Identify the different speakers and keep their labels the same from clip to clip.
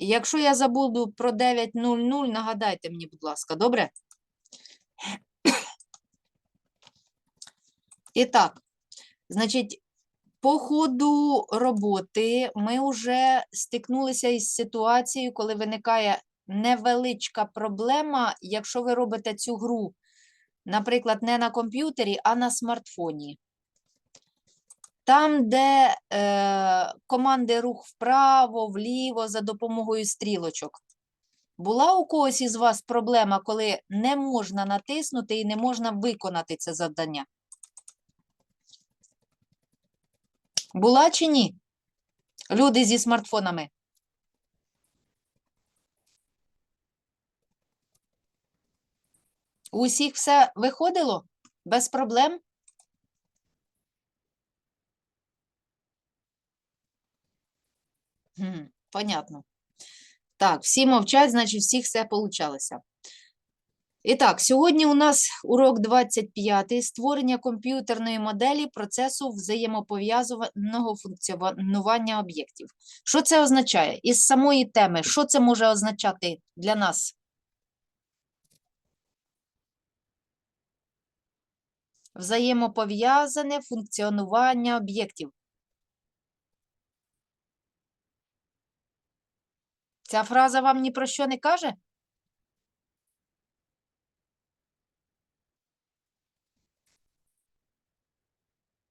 Speaker 1: Якщо я забуду про 9.00, нагадайте мені, будь ласка, добре? І так, значить, по ходу роботи ми вже стикнулися із ситуацією, коли виникає невеличка проблема, якщо ви робите цю гру, наприклад, не на комп'ютері, а на смартфоні. Там, де е, команди рух вправо, вліво за допомогою стрілочок. Була у когось із вас проблема, коли не можна натиснути і не можна виконати це завдання? Була чи ні? Люди зі смартфонами. Усіх все виходило? Без проблем? Понятно. Так, всі мовчать, значить, всіх все получалося. І так, сьогодні у нас урок 25 створення комп'ютерної моделі процесу взаємопов'язаного функціонування об'єктів. Що це означає? Із самої теми, що це може означати для нас? Взаємопов'язане функціонування об'єктів. Ця фраза вам ні про що не каже?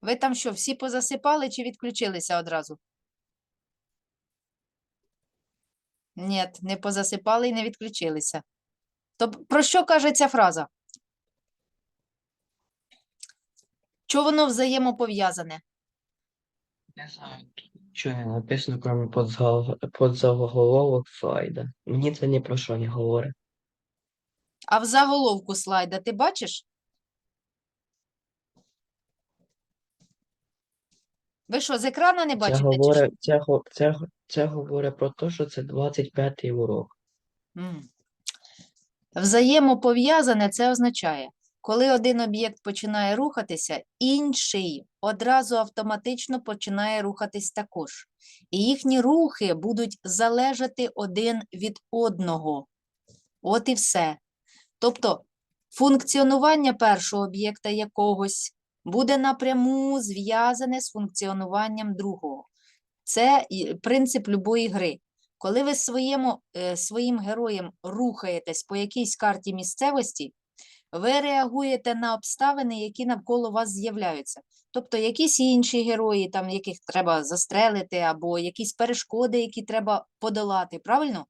Speaker 1: Ви там що, всі позасипали чи відключилися одразу? Ні, не позасипали і не відключилися. То про що каже ця фраза? Чого воно взаємопов'язане?
Speaker 2: Не знаю, що не написано, крім подзаголовок слайда. Мені це ні про що не говорить.
Speaker 1: А в заголовку слайда ти бачиш? Ви що, з екрана не бачите? чи що?
Speaker 2: говорить, це, це, це говорить про те, що це 25-й урок.
Speaker 1: Взаємопов'язане це означає, коли один об'єкт починає рухатися, інший одразу автоматично починає рухатись також. І їхні рухи будуть залежати один від одного. От і все. Тобто функціонування першого об'єкта якогось буде напряму зв'язане з функціонуванням другого. Це принцип любої гри. Коли ви своєму, е, своїм героєм рухаєтесь по якійсь карті місцевості, ви реагуєте на обставини, які навколо вас з'являються. Тобто якісь інші герої, там, яких треба застрелити, або якісь перешкоди, які треба подолати. Правильно?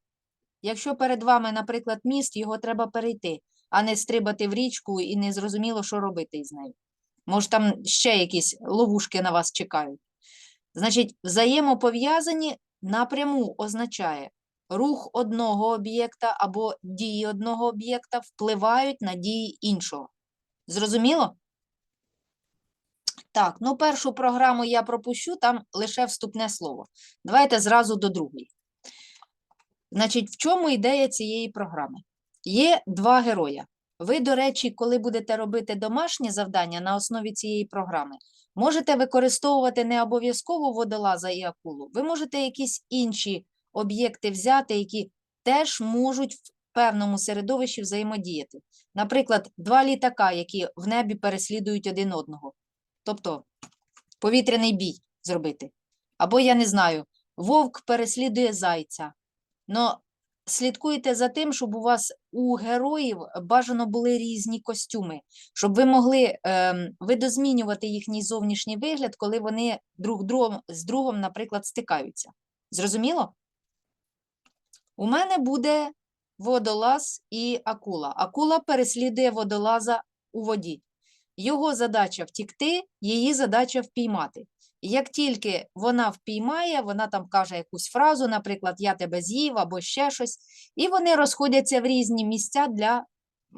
Speaker 1: Якщо перед вами, наприклад, міст, його треба перейти, а не стрибати в річку і не зрозуміло, що робити із нею. Може, там ще якісь ловушки на вас чекають. Значить, взаємопов'язані напряму означає рух одного об'єкта або дії одного об'єкта впливають на дії іншого. Зрозуміло? Так, ну першу програму я пропущу, там лише вступне слово. Давайте зразу до другої. Значить, в чому ідея цієї програми? Є два героя. Ви, до речі, коли будете робити домашнє завдання на основі цієї програми, можете використовувати не обов'язково водолаза і акулу. Ви можете якісь інші об'єкти взяти, які теж можуть в певному середовищі взаємодіяти. Наприклад, два літака, які в небі переслідують один одного. Тобто повітряний бій зробити. Або, я не знаю, вовк переслідує зайця. Но слідкуйте за тим, щоб у вас у героїв бажано були різні костюми, щоб ви могли ем, видозмінювати їхній зовнішній вигляд, коли вони друг другом, з другом, наприклад, стикаються. Зрозуміло? У мене буде водолаз і акула. Акула переслідує водолаза у воді. Його задача втікти, її задача впіймати. Як тільки вона впіймає, вона там каже якусь фразу, наприклад, я тебе з'їв або ще щось, і вони розходяться в різні місця для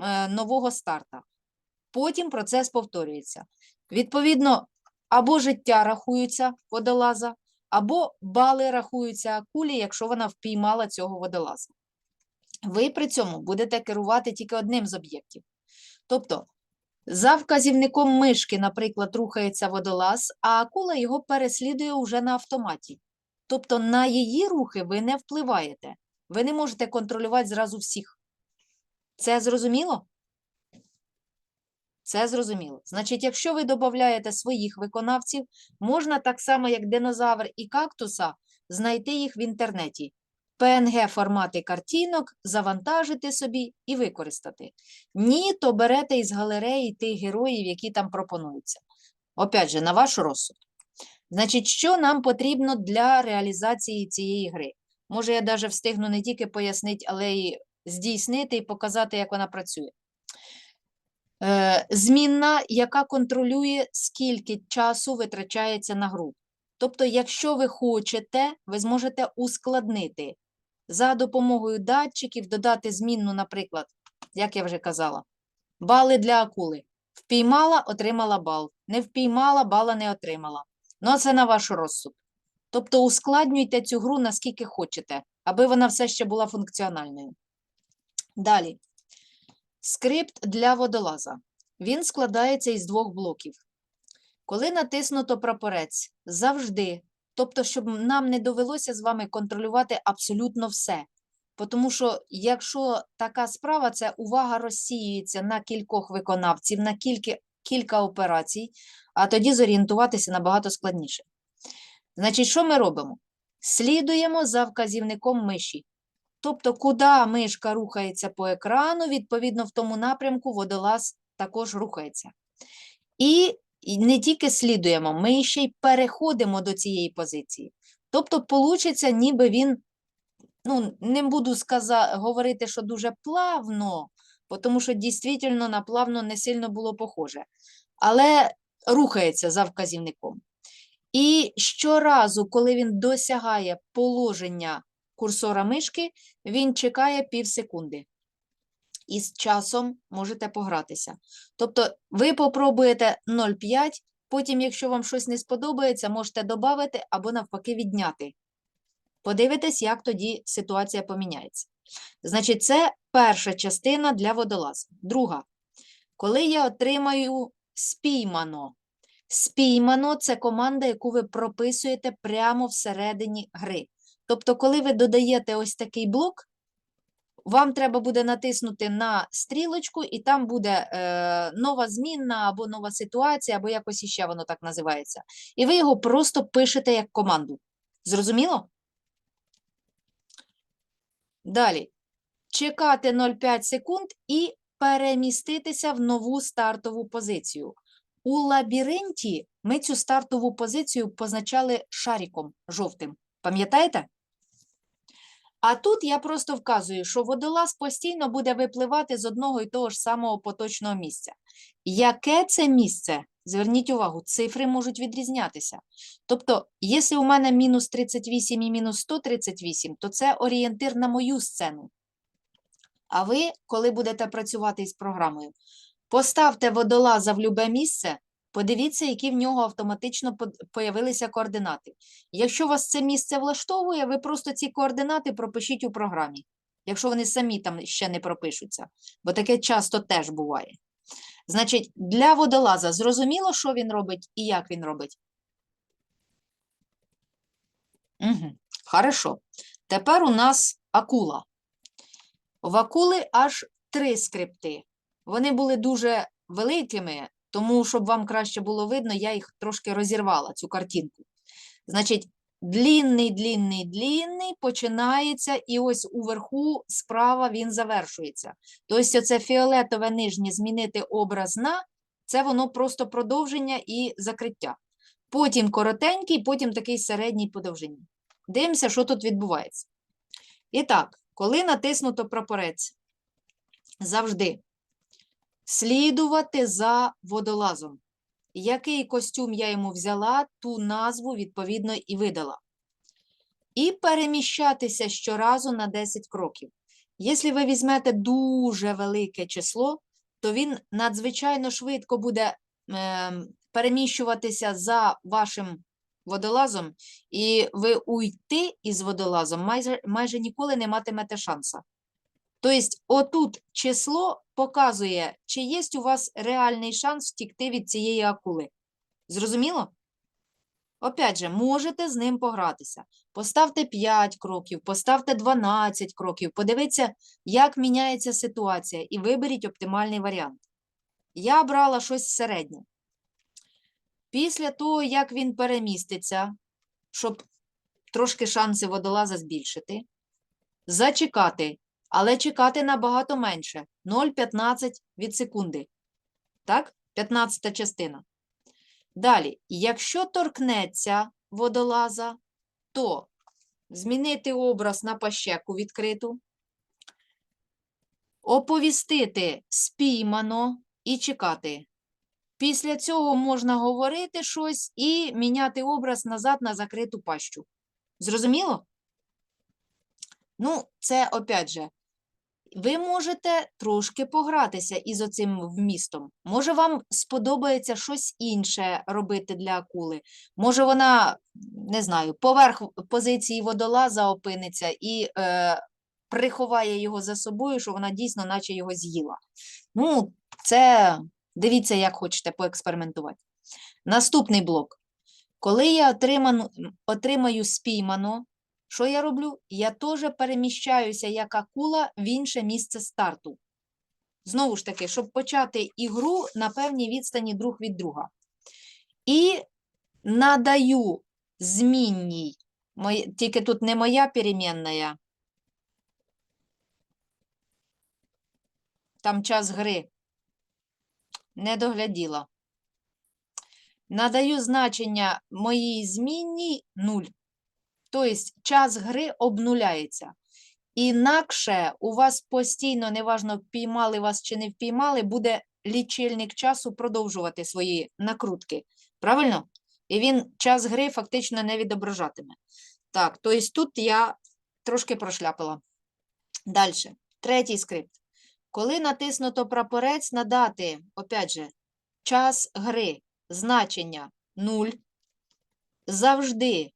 Speaker 1: е, нового старта. Потім процес повторюється. Відповідно, або життя рахуються водолаза, або бали рахуються акулі, якщо вона впіймала цього водолаза. Ви при цьому будете керувати тільки одним з об'єктів. Тобто, за вказівником мишки, наприклад, рухається водолаз, а акула його переслідує уже на автоматі. Тобто на її рухи ви не впливаєте. Ви не можете контролювати зразу всіх. Це зрозуміло? Це зрозуміло. Значить, якщо ви додаєте своїх виконавців, можна так само, як динозавр і кактуса, знайти їх в інтернеті. PNG формати картинок, завантажити собі і використати. Ні, то берете із галереї тих героїв, які там пропонуються. Опять же, на ваш розсуд. Значить, що нам потрібно для реалізації цієї гри? Може, я навіть встигну не тільки пояснити, але й здійснити і показати, як вона працює. Е, Змінна, яка контролює, скільки часу витрачається на гру. Тобто, якщо ви хочете, ви зможете ускладнити за допомогою датчиків, додати змінну, наприклад, як я вже казала, бали для акули. Впіймала, отримала бал. Не впіймала, бала не отримала. Ну, це на ваш розсуд. Тобто ускладнюйте цю гру наскільки хочете, аби вона все ще була функціональною. Далі. Скрипт для водолаза. Він складається із двох блоків. Коли натиснуто прапорець, завжди, тобто, щоб нам не довелося з вами контролювати абсолютно все. Тому що, якщо така справа, це увага розсіюється на кількох виконавців, на кілька, кілька операцій, а тоді зорієнтуватися набагато складніше. Значить, що ми робимо? Слідуємо за вказівником миші. Тобто, куди мишка рухається по екрану, відповідно, в тому напрямку водолаз також рухається. І не тільки слідуємо, ми ще й переходимо до цієї позиції. Тобто, получиться, ніби він, ну, не буду сказа, говорити, що дуже плавно, тому що дійсно на плавно не сильно було похоже, але рухається за вказівником. І щоразу, коли він досягає положення курсора мишки, він чекає пів секунди. І з часом можете погратися. Тобто ви попробуєте 0,5, потім, якщо вам щось не сподобається, можете додати або навпаки відняти. Подивитесь, як тоді ситуація поміняється. Значить, це перша частина для водолаза. Друга. Коли я отримаю спіймано. Спіймано це команда, яку ви прописуєте прямо всередині гри. Тобто, коли ви додаєте ось такий блок, вам треба буде натиснути на стрілочку, і там буде е, нова змінна або нова ситуація, або якось іще воно так називається. І ви його просто пишете як команду. Зрозуміло? Далі. Чекати 0,5 секунд і переміститися в нову стартову позицію. У лабіринті ми цю стартову позицію позначали шариком жовтим. Пам'ятаєте? А тут я просто вказую, що водолаз постійно буде випливати з одного і того ж самого поточного місця. Яке це місце? Зверніть увагу, цифри можуть відрізнятися. Тобто, якщо у мене мінус 38 і мінус 138, то це орієнтир на мою сцену. А ви, коли будете працювати із програмою, поставте водолаза в любе місце, подивіться, які в нього автоматично появилися координати. Якщо вас це місце влаштовує, ви просто ці координати пропишіть у програмі, якщо вони самі там ще не пропишуться, бо таке часто теж буває. Значить, для водолаза зрозуміло, що він робить і як він робить? Угу. Хорошо. Тепер у нас акула. В акули аж три скрипти. Вони були дуже великими, тому, щоб вам краще було видно, я їх трошки розірвала, цю картинку. Значить, длінний, длінний, длінний починається, і ось уверху справа він завершується. Тобто, це фіолетове нижнє змінити образ на, це воно просто продовження і закриття. Потім коротенький, потім такий середній по довжині. Дивимося, що тут відбувається. І так, коли натиснуто прапорець, завжди слідувати за водолазом. Який костюм я йому взяла, ту назву, відповідно, і видала. І переміщатися щоразу на 10 кроків. Якщо ви візьмете дуже велике число, то він надзвичайно швидко буде ем, переміщуватися за вашим водолазом, і ви уйти із водолазом майже, майже ніколи не матимете шанса. Тобто, отут число показує, чи є у вас реальний шанс втікти від цієї акули. Зрозуміло? Опять же, можете з ним погратися. Поставте 5 кроків, поставте 12 кроків, подивіться, як міняється ситуація, і виберіть оптимальний варіант. Я брала щось середнє. Після того, як він переміститься, щоб трошки шанси водолаза збільшити, зачекати, але чекати набагато менше 0,15 від секунди. Так? 15 частина. Далі, якщо торкнеться водолаза, то змінити образ на пащеку відкриту, оповістити спіймано і чекати. Після цього можна говорити щось і міняти образ назад на закриту пащу. Зрозуміло? Ну, це опять же, ви можете трошки погратися із оцим вмістом. Може, вам сподобається щось інше робити для акули. Може, вона, не знаю, поверх позиції водолаза опиниться і е, приховає його за собою, що вона дійсно, наче його з'їла. Ну, це дивіться, як хочете поекспериментувати. Наступний блок. Коли я отриману, отримаю спіймано, що я роблю? Я теж переміщаюся як акула в інше місце старту. Знову ж таки, щоб почати ігру на певній відстані друг від друга. І надаю змінній, тільки тут не моя перемінна, там час гри. Не догляділа. Надаю значення моїй змінній 0. Тобто час гри обнуляється. Інакше у вас постійно, неважно, впіймали вас чи не впіймали, буде лічильник часу продовжувати свої накрутки. Правильно? І він час гри фактично не відображатиме. Так, тобто тут я трошки прошляпила. Далі. Третій скрипт. Коли натиснуто прапорець надати, опять же, час гри, значення 0, завжди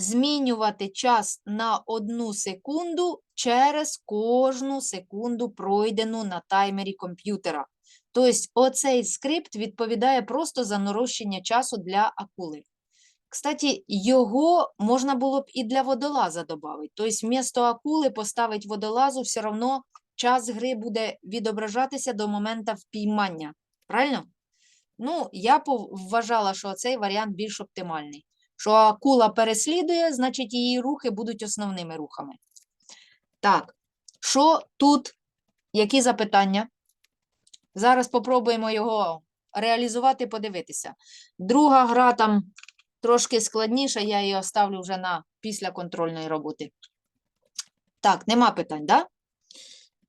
Speaker 1: змінювати час на одну секунду через кожну секунду, пройдену на таймері комп'ютера. Тобто, оцей скрипт відповідає просто за нарощення часу для акули. Кстати, його можна було б і для водолаза додати. Тобто, вмісто акули поставить водолазу, все одно час гри буде відображатися до моменту впіймання. Правильно? Ну, я вважала, що цей варіант більш оптимальний. Що акула переслідує, значить її рухи будуть основними рухами. Так, що тут? Які запитання? Зараз попробуємо його реалізувати, подивитися. Друга гра там трошки складніша, я її оставлю вже на після контрольної роботи. Так, нема питань, да?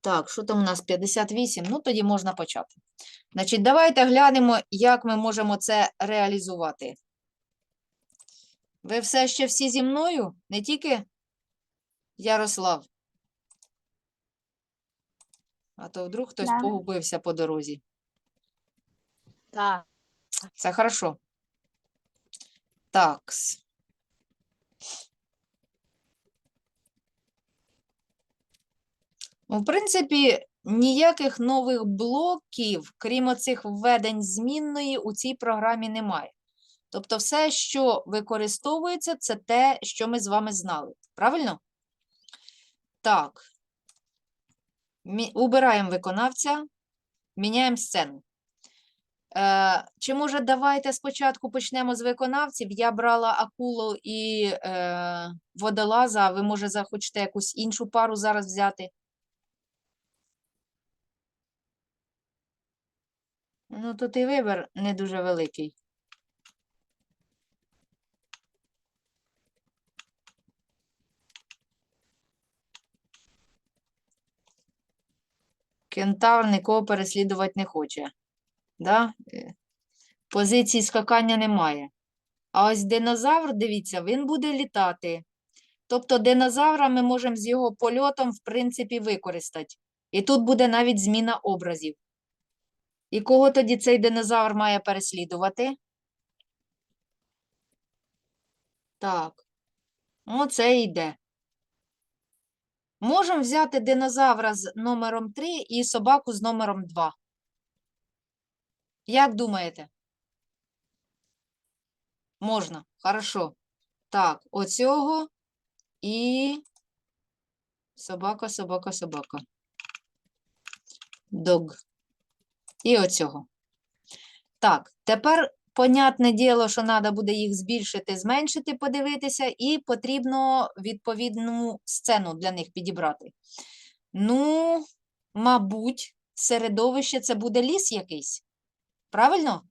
Speaker 1: Так, що там у нас 58? Ну, тоді можна почати. Значить, давайте глянемо, як ми можемо це реалізувати. Ви все ще всі зі мною? Не тільки Ярослав? А то вдруг хтось
Speaker 3: Да.
Speaker 1: погубився по дорозі.
Speaker 3: Так.
Speaker 1: Це хорошо. Такс. В принципі, ніяких нових блоків, крім оцих введень змінної, у цій програмі немає. Тобто, все, що використовується, це те, що ми з вами знали. Правильно? Так. Убираємо виконавця, міняємо сцену. Е, чи може давайте спочатку почнемо з виконавців? Я брала акулу і е, водолаза, а ви може захочете якусь іншу пару зараз взяти? Ну, тут і вибір не дуже великий. Кентавр нікого переслідувати не хоче. Да? Е, Позиції скакання немає. А ось динозавр, дивіться, він буде літати. Тобто динозавра ми можемо з його польотом, в принципі, використати. І тут буде навіть зміна образів. І кого тоді цей динозавр має переслідувати? Так. Оце і йде. Можемо взяти динозавра з номером 3 і собаку з номером 2. Як думаєте? Можна. Хорошо. Так, оцього і собака, собака, собака. Дог. І оцього. Так, тепер понятне діло, що треба буде їх збільшити, зменшити, подивитися, і потрібно відповідну сцену для них підібрати. Ну, мабуть, середовище це буде ліс якийсь. Правильно?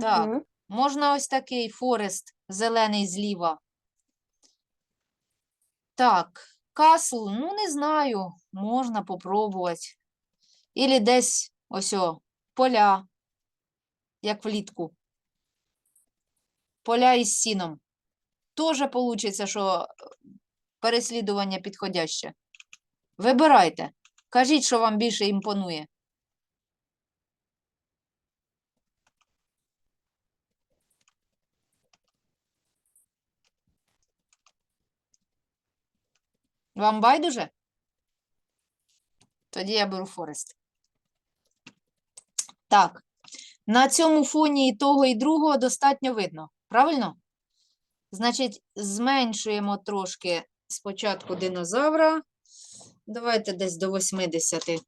Speaker 1: Так. Можна ось такий форест зелений зліва. Так, касл, ну не знаю, можна попробувати. Ілі десь ось о, поля, як влітку. Поля із сіном. Тоже вийде, що е, переслідування підходяще. Вибирайте. Кажіть, що вам більше імпонує. Вам байдуже? Тоді я беру Форест. Так, на цьому фоні і того, і другого достатньо видно. Правильно? Значить, зменшуємо трошки спочатку динозавра. Давайте десь до 80.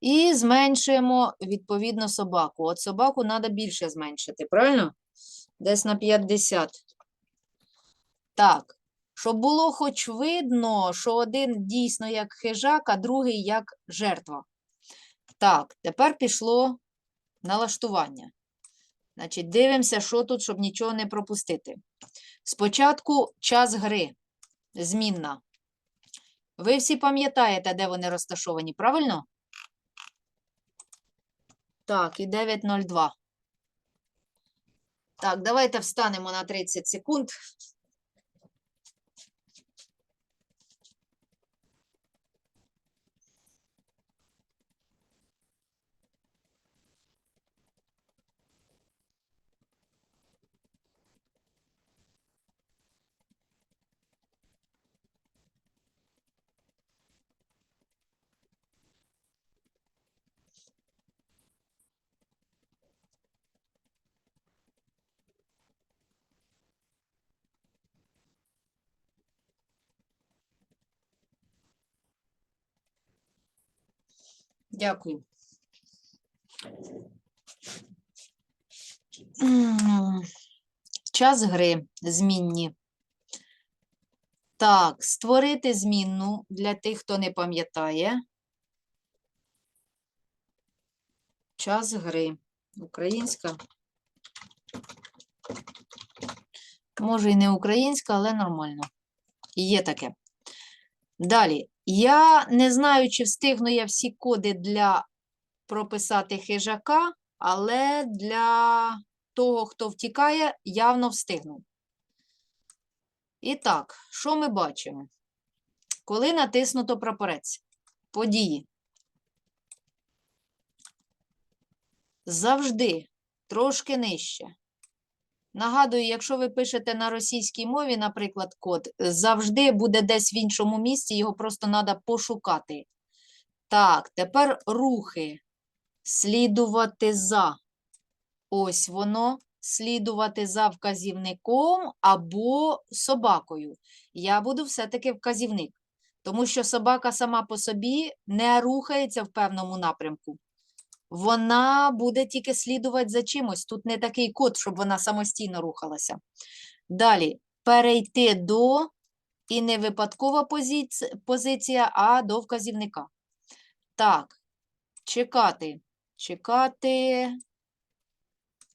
Speaker 1: І зменшуємо, відповідно, собаку. От собаку треба більше зменшити, правильно? Десь на 50. Так, щоб було хоч видно, що один дійсно як хижак, а другий як жертва. Так, тепер пішло налаштування. Значить, дивимося, що тут, щоб нічого не пропустити. Спочатку час гри. Змінна. Ви всі пам'ятаєте, де вони розташовані, правильно? Так, і 9.02. Так, давайте встанемо на 30 секунд. Дякую. Час гри змінні. Так, створити змінну для тих, хто не пам'ятає. Час гри. Українська. Може і не українська, але нормально. Є таке. Далі. Я не знаю, чи встигну я всі коди для прописати хижака, але для того, хто втікає, явно встигну. І так, що ми бачимо? Коли натиснуто прапорець, події. Завжди трошки нижче. Нагадую, якщо ви пишете на російській мові, наприклад, код, завжди буде десь в іншому місці, його просто треба пошукати. Так, тепер рухи. Слідувати за. Ось воно. Слідувати за вказівником або собакою. Я буду все-таки вказівник, тому що собака сама по собі не рухається в певному напрямку. Вона буде тільки слідувати за чимось. Тут не такий код, щоб вона самостійно рухалася. Далі перейти до і не випадкова позиці- позиція, а до вказівника. Так, чекати. Чекати.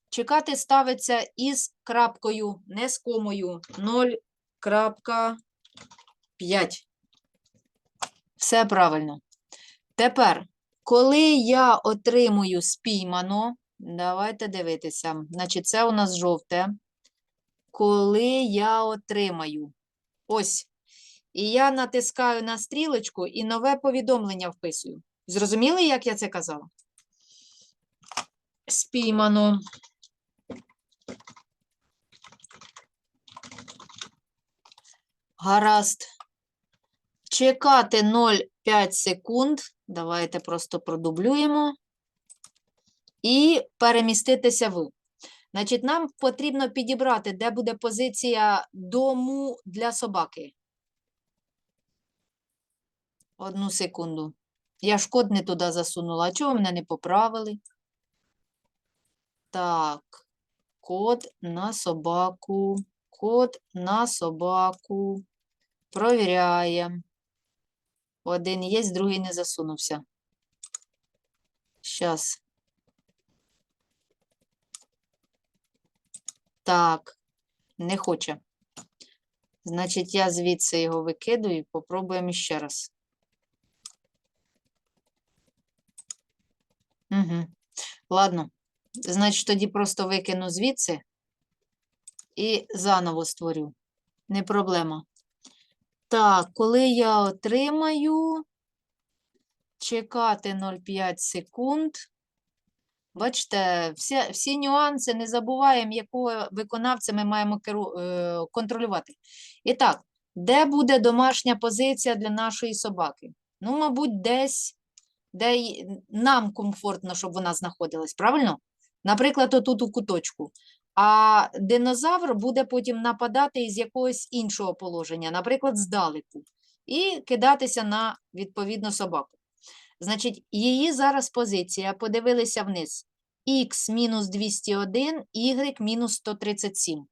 Speaker 1: Чекати ставиться із крапкою, не з комою. 0.5. Все правильно. Тепер, коли я отримую спіймано, давайте дивитися. Значить, це у нас жовте. Коли я отримаю. Ось. І я натискаю на стрілочку і нове повідомлення вписую. Зрозуміли, як я це казала? Спіймано. Гаразд. Чекати 0,5 секунд. Давайте просто продублюємо. і переміститися в. Значить, нам потрібно підібрати, де буде позиція дому для собаки. Одну секунду. Я ж код не туди засунула. А чого мене не поправили? Так, код на собаку. Код на собаку. Провіряємо. Один є, другий не засунувся. Щас. Так, не хоче. Значить, я звідси його викидаю, попробуємо ще раз. Угу. Ладно. Значить, тоді просто викину звідси і заново створю. Не проблема. Так, коли я отримаю, чекати 0,5 секунд. Бачите, всі, всі нюанси не забуваємо, якого виконавця ми маємо керу, е, контролювати. І так, де буде домашня позиція для нашої собаки? Ну, мабуть, десь, де нам комфортно, щоб вона знаходилась, правильно? Наприклад, отут у куточку. А динозавр буде потім нападати із якогось іншого положення, наприклад, здалеку, і кидатися на відповідну собаку. Значить, її зараз позиція, подивилися вниз. Х мінус 201, y мінус 137.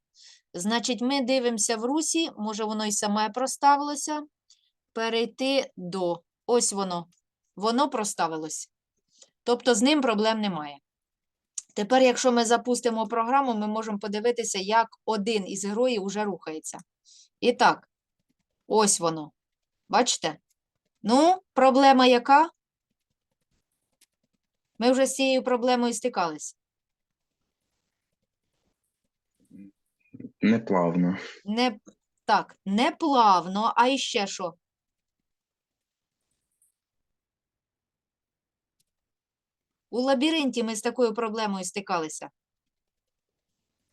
Speaker 1: Значить, ми дивимося в русі, може воно і саме проставилося. Перейти до. Ось воно. Воно проставилось. Тобто з ним проблем немає. Тепер, якщо ми запустимо програму, ми можемо подивитися, як один із героїв уже рухається. І так, ось воно. Бачите? Ну, проблема яка? Ми вже з цією проблемою стикались.
Speaker 4: Неплавно.
Speaker 1: Не, так, не плавно, а іще що? У лабіринті ми з такою проблемою стикалися.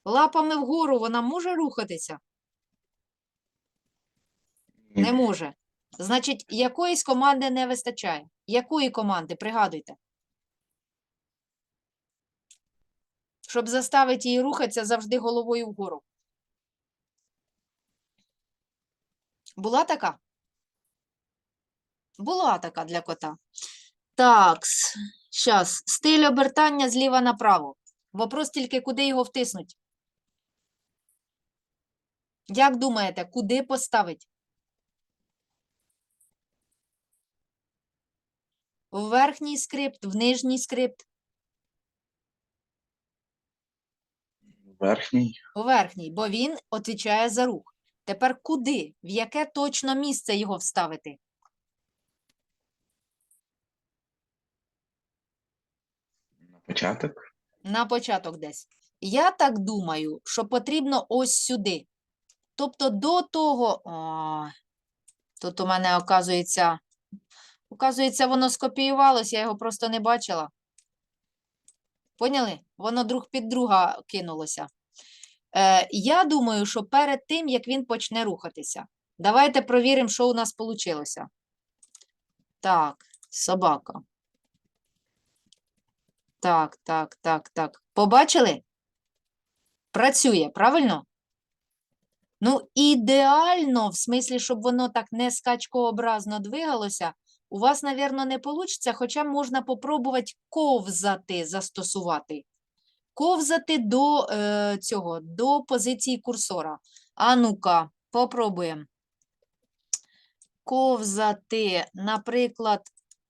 Speaker 1: Лапами вгору вона може рухатися? Не може. Значить, якоїсь команди не вистачає. Якої команди? Пригадуйте. Щоб заставити її рухатися завжди головою вгору. Була така? Була така для кота. Так, зараз. Стиль обертання зліва направо. Вопрос тільки, куди його втиснуть? Як думаєте, куди поставить? В верхній скрипт, в нижній скрипт,
Speaker 4: Верхній.
Speaker 1: у верхній, бо він відповідає за рух. Тепер куди? В яке точно місце його вставити?
Speaker 4: Початок.
Speaker 1: На початок десь. Я так думаю, що потрібно ось сюди. Тобто до того. О, тут у мене, оказується, оказується, воно скопіювалось, я його просто не бачила. Поняли? Воно друг під друга кинулося. Е, я думаю, що перед тим, як він почне рухатися, давайте провіримо, що у нас вийшло. Так, собака. Так, так, так, так. Побачили? Працює, правильно? Ну, ідеально, в смислі, щоб воно так не скачкообразно двигалося, у вас, напевно, не вийде, хоча можна попробувати ковзати застосувати. Ковзати до е, цього, до позиції курсора. А ну-ка, попробуємо. Ковзати, наприклад,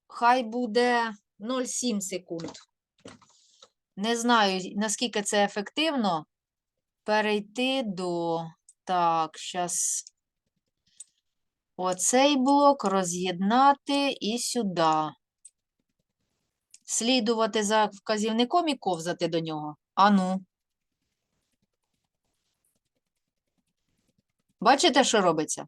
Speaker 1: хай буде 0,7 секунд. Не знаю, наскільки це ефективно. Перейти до. Так, зараз. Оцей блок роз'єднати і сюди. Слідувати за вказівником і ковзати до нього. Ану. Бачите, що робиться?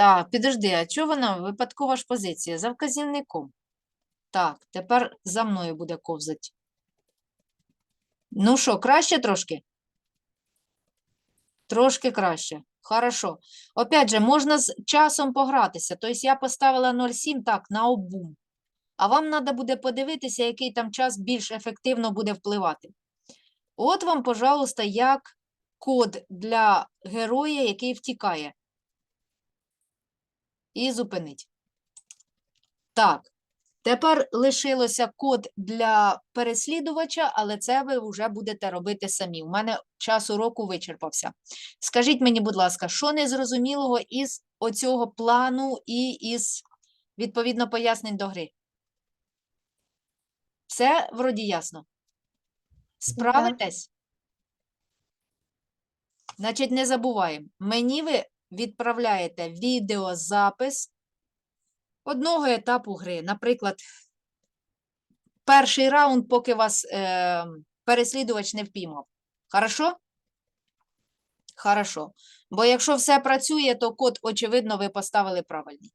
Speaker 1: Так, підожди, а чого вона випадкова ж позиція? За вказівником. Так, тепер за мною буде ковзати. Ну що, краще трошки? Трошки краще. Хорошо. Опять же, можна з часом погратися. Тобто я поставила 0,7 так, на обум. А вам треба буде подивитися, який там час більш ефективно буде впливати. От вам, пожалуйста, як код для героя, який втікає. І зупинить. Так, тепер лишилося код для переслідувача, але це ви вже будете робити самі. У мене час уроку вичерпався. Скажіть мені, будь ласка, що незрозумілого із оцього плану і із, відповідно, пояснень до гри? Все вроді ясно. Справитесь? Значить, не забуваємо. Мені ви відправляєте відеозапис одного етапу гри. Наприклад, перший раунд, поки вас е, переслідувач не впіймав. Хорошо? Хорошо. Бо якщо все працює, то код, очевидно, ви поставили правильний.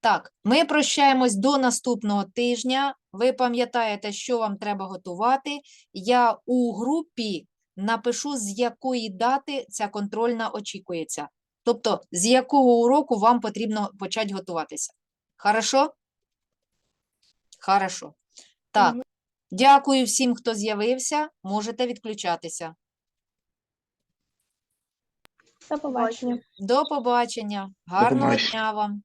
Speaker 1: Так, ми прощаємось до наступного тижня. Ви пам'ятаєте, що вам треба готувати. Я у групі напишу, з якої дати ця контрольна очікується. Тобто, з якого уроку вам потрібно почати готуватися. Хорошо? Хорошо. Так, дякую всім, хто з'явився. Можете відключатися.
Speaker 5: До побачення.
Speaker 1: До побачення. Гарного
Speaker 4: побачення.
Speaker 1: дня вам.